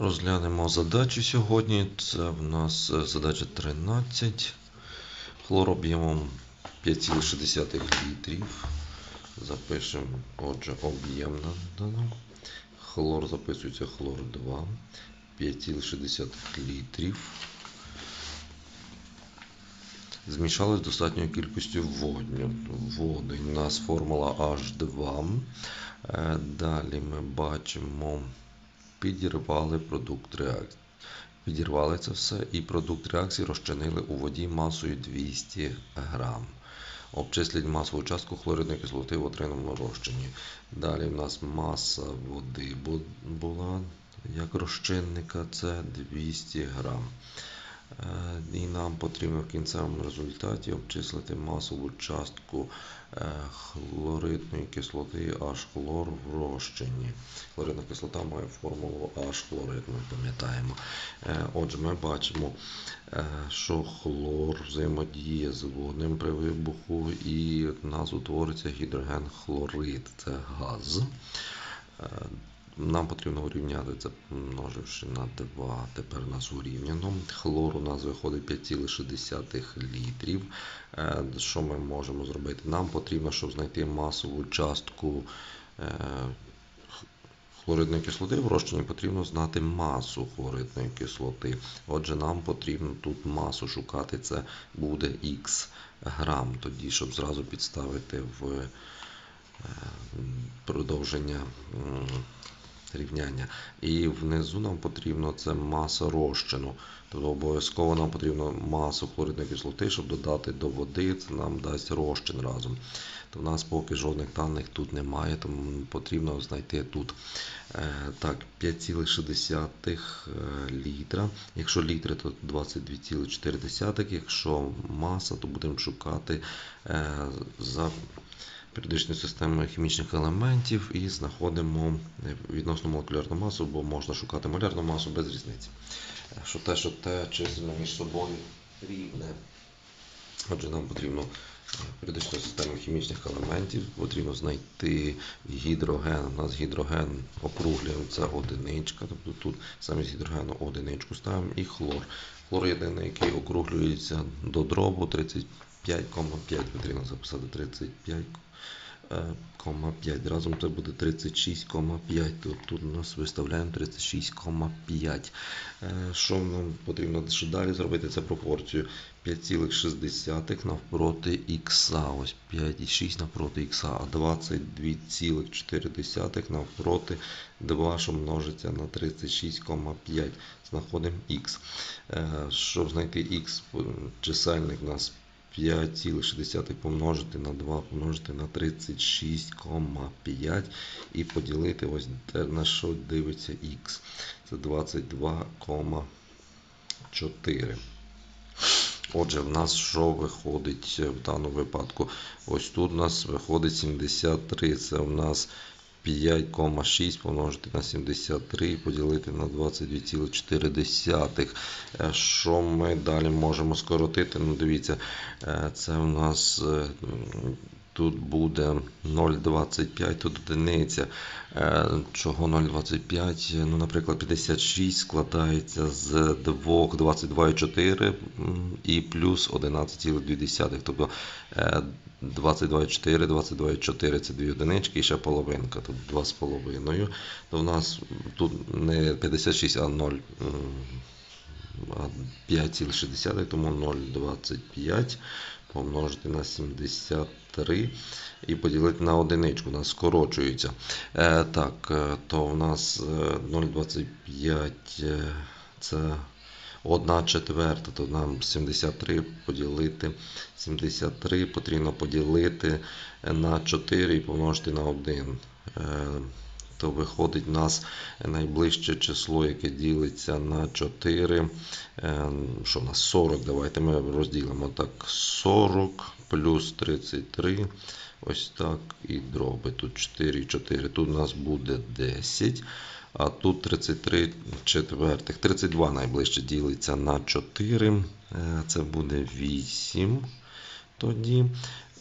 Розглянемо задачу сьогодні. Це в нас е, задача 13. Хлор об'ємом 5,6 літрів. Запишемо, отже, об'єм дано. Хлор записується хлор 2. 5,6 літрів. Змішали з достатньою кількістю водню. Води. У нас формула H2. Е, Далі ми бачимо, підірвали продукт реакції. Підірвали це все і продукт реакції розчинили у воді масою 200 грам. Обчисліть масову частку хлоридної кислоти в отриманому розчині. Далі в нас маса води була як розчинника, це 200 грам. Е, І нам потрібно в кінцевому результаті обчислити масову частку е, хлоридної кислоти H-хлор в розчині. Хлоридна кислота має формулу H-хлорид, ми пам'ятаємо. Е, Отже, ми бачимо, що хлор взаємодіє з водним при вибуху і в нас утвориться гідроген-хлорид, це газ. Нам потрібно урівняти це, множивши на 2, тепер у нас урівняно. Хлор у нас виходить 5,6 літрів. Е, Що ми можемо зробити? Нам потрібно, щоб знайти масову частку е, хлоридної кислоти в розчині, потрібно знати масу хлоридної кислоти. Отже, нам потрібно тут масу шукати, це буде х грам, тоді, щоб зразу підставити в е, продовження рівняння. І внизу нам потрібно це маса розчину. Тобто обов'язково нам потрібно масу хлоридної кислоти, щоб додати до води, це нам дасть розчин разом. То в нас поки жодних даних тут немає, тому потрібно знайти тут е, так, 5,6 е, літра. Якщо літри, то 22,4. Якщо маса, то будемо шукати е, за періодичною системою хімічних елементів і знаходимо е, відносно молекулярну масу, бо можна шукати молярну масу без різниці. Е, Що те, що те численно між собою рівне. Отже, нам потрібно е, періодичну систему хімічних елементів, потрібно знайти гідроген. У нас гідроген округлюємо, це одиничка, тобто тут замість гідрогену одиничку ставимо і хлор. Хлор єдиний, який округлюється до дробу 35,5 потрібно записати 35. е, 5. Разом це буде 36,5. Тут, тут у нас виставляємо 36,5. Е, Що нам потрібно ще далі зробити? Це пропорцію 5,6 навпроти х. Ось 5,6 навпроти х, а 22,4 навпроти 2, що множиться на 36,5. Знаходимо х. Е, Щоб знайти х, чисельник у нас 5,6 помножити на 2 помножити на 36,5 і поділити ось на що дивиться х. Це 22,4. Отже, в нас що виходить в даному випадку? Ось тут у нас виходить 73. Це у нас 5,6 помножити на 73 і поділити на 22,4. Е, Що ми далі можемо скоротити? Ну, дивіться, е, це у нас е, тут буде 0,25, тут одиниця. Е, Чого 0,25? Ну, наприклад, 56 складається з 2, 22,4 і плюс 11,2. Тобто е, 22,4, 22,4 це дві одинички і ще половинка, тут 2,5. То в нас тут не 56, а 0. м, 5,6, тому 0,25 помножити на 73 і поділити на одиничку, у нас скорочується. Е, так, е, то у нас е, 0,25 е, це 1 четверта, то нам 73 поділити 73 потрібно поділити на 4 і помножити на 1. То виходить у нас найближче число, яке ділиться на 4. Е, Що у нас 40? Давайте ми розділимо так. 40 плюс 33. Ось так і дроби. Тут 4 і 4. Тут у нас буде 10. А тут 33 четвертих. 32 найближче ділиться на 4. Е, Це буде 8 тоді.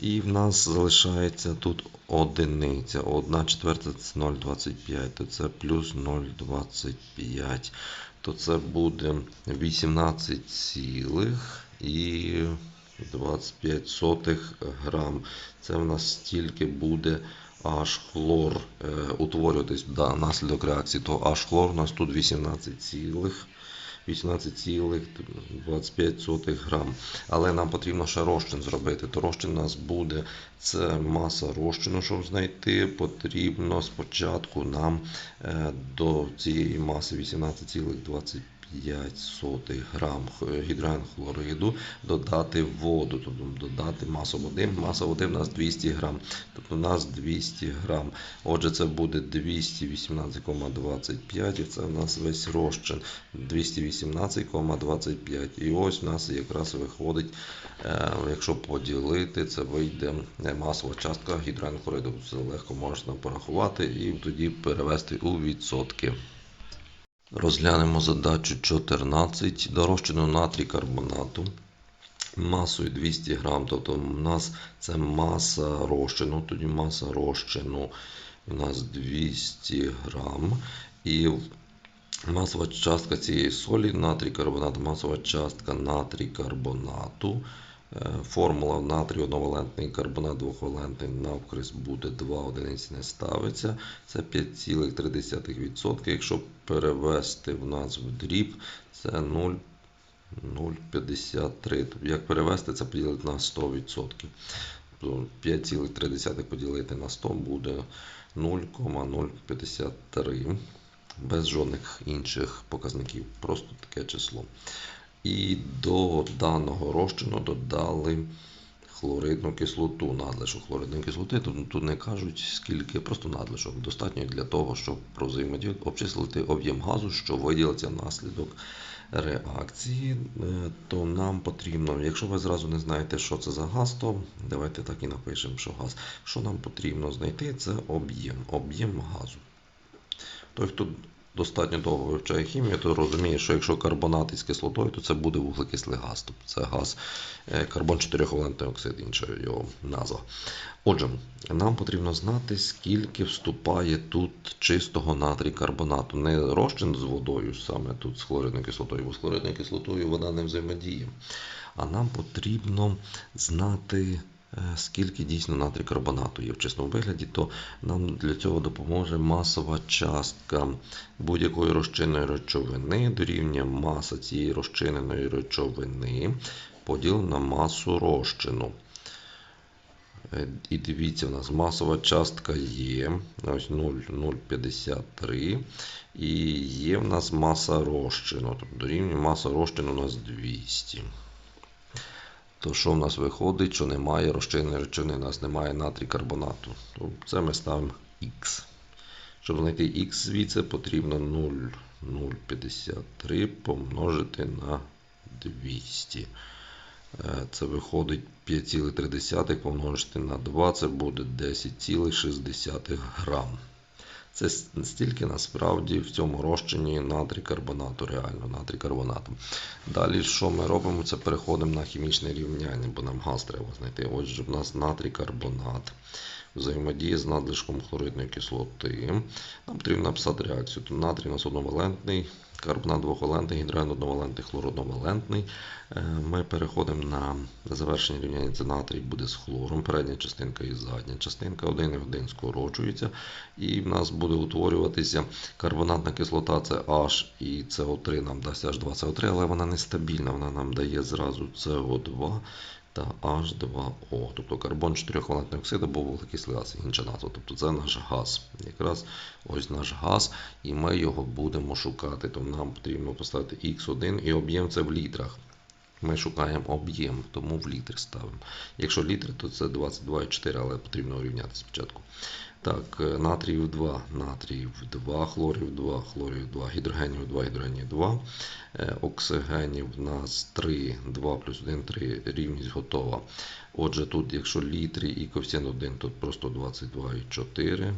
І в нас залишається тут одиниця. 1 четверта це 0,25, то це плюс 0,25. То це буде 18 цілих і 25 сотих грам. Це в нас стільки буде аж хлор е, утворюватись да, наслідок реакції, то аж хлор у нас тут 18 цілих. 18,25 грам. Але нам потрібно ще розчин зробити. То розчин у нас буде це маса розчину, щоб знайти. Потрібно спочатку нам е, до цієї маси 18,25 грам гідрогенхлориду додати воду, тобто додати масу води. Маса води в нас 200 грам. Тобто у нас 200 грам. Отже, це буде 218,25 і це у нас весь розчин 218,25. І ось у нас якраз виходить, е, якщо поділити, це вийде е, масова частка гідрогенхлориду. Це легко можна порахувати і тоді перевести у відсотки. Розглянемо задачу 14. До розчину натрій карбонату масою 200 грам, тобто у нас це маса розчину, тоді маса розчину у нас 200 грам. І масова частка цієї солі натрій карбонату, масова частка натрій карбонату. Е, Формула натрій одновалентний карбонат двохвалентний навкрест буде 2 одиниці не ставиться. Це 5,3%. Якщо перевести в нас в дріб, це 0. 0,53. Тобто, Як перевести, це поділити на 100%. Тобто 5,3 поділити на 100 буде 0,053. Без жодних інших показників. Просто таке число. І до даного розчину додали хлоридну кислоту, надлишок хлоридної кислоти. Тут, тут не кажуть, скільки, просто надлишок. Достатньо для того, щоб про обчислити об'єм газу, що виділиться внаслідок реакції, Е, то нам потрібно, якщо ви зразу не знаєте, що це за газ, то давайте так і напишемо, що газ. Що нам потрібно знайти, це об'єм, об'єм газу. Той, хто достатньо довго вивчає хімію, то розуміє, що якщо карбонат із кислотою, то це буде вуглекислий газ. Тобто це газ е, карбон 4-валентний оксид, інша його назва. Отже, нам потрібно знати, скільки вступає тут чистого натрій карбонату. Не розчин з водою, саме тут з хлоридною кислотою, бо з хлоридною кислотою вода не взаємодіє. А нам потрібно знати. Е, Скільки дійсно натрій карбонату є в чистому вигляді, то нам для цього допоможе масова частка будь-якої розчинної речовини дорівнює маса цієї розчиненої речовини поділена на масу розчину. Е, І дивіться, у нас масова частка є. Ось 0,053. І є в нас маса розчину. Тобто дорівнює маса розчину у нас 200. То що в нас виходить, що немає розчинної речовини, у нас немає натрій карбонату. То це ми ставимо Х. Щоб знайти Х звідси, потрібно 0,053 помножити на 200. Е, Це виходить 5,3 помножити на 2, це буде 10,6 грам. Це стільки насправді в цьому розчині натрій карбонату, реально натрій карбонату. Далі, що ми робимо, це переходимо на хімічне рівняння, бо нам газ треба знайти. Отже, в нас натрій карбонат взаємодіє з надлишком хлоридної кислоти. Нам потрібно написати реакцію. То натрій у нас одновалентний, карбонат двохвалентний, гідроген одновалентний, хлор одновалентний. Е, Ми переходимо на завершення рівняння. Це натрій буде з хлором. Передня частинка і задня частинка. Один і один скорочується. І в нас буде утворюватися карбонатна кислота, це H і CO3 нам дасть H2CO3, але вона нестабільна, вона нам дає зразу CO2 та H2O. Тобто карбон 4 хвалентний оксид або вуглекислий газ, інша назва. Тобто це наш газ. Якраз ось наш газ, і ми його будемо шукати. Тому нам потрібно поставити Х1 і об'єм це в літрах. Ми шукаємо об'єм, тому в літр ставимо. Якщо літр, то це 22,4, але потрібно урівняти спочатку. Так, е, натріїв 2, натріїв 2, хлорів 2, хлорів 2, гідрогенів 2, гідрогенів 2, е, оксигенів в нас 3, 2 плюс 1, 3, рівність готова. Отже, тут, якщо літри і коефіцієнт 1, тут просто 22,4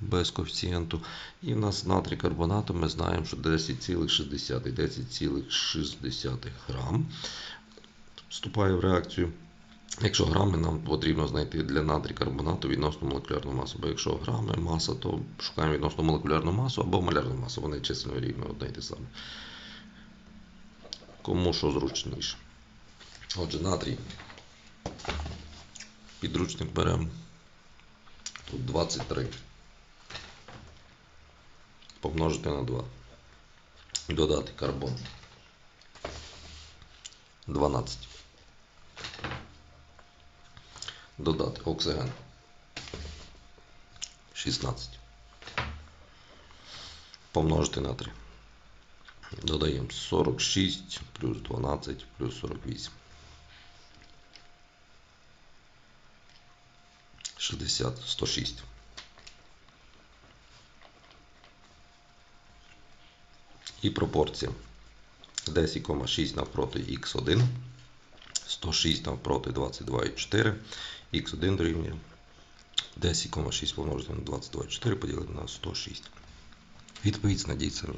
без коефіцієнту. І в нас натрій карбонату ми знаємо, що 10,6 10,6 грам вступає в реакцію. Якщо грами, нам потрібно знайти для натрій карбонату відносно молекулярну масу. Бо якщо грами маса, то шукаємо відносно молекулярну масу або малярну масу. Вони численно рівно одне і те саме. Кому що зручніше. Отже, натрій. Підручник беремо. Тут 23. Помножити на 2. Додати карбон. 12. Додати оксиген. 16. Помножити на 3. Додаємо 46 плюс 12 плюс 48. 60, 106. І пропорція 10,6 навпроти х1, 106 навпроти 22,4, х1 дорівнює 10,6 помножити на 22,4 поділити на 106. Відповідь знайдіть самі.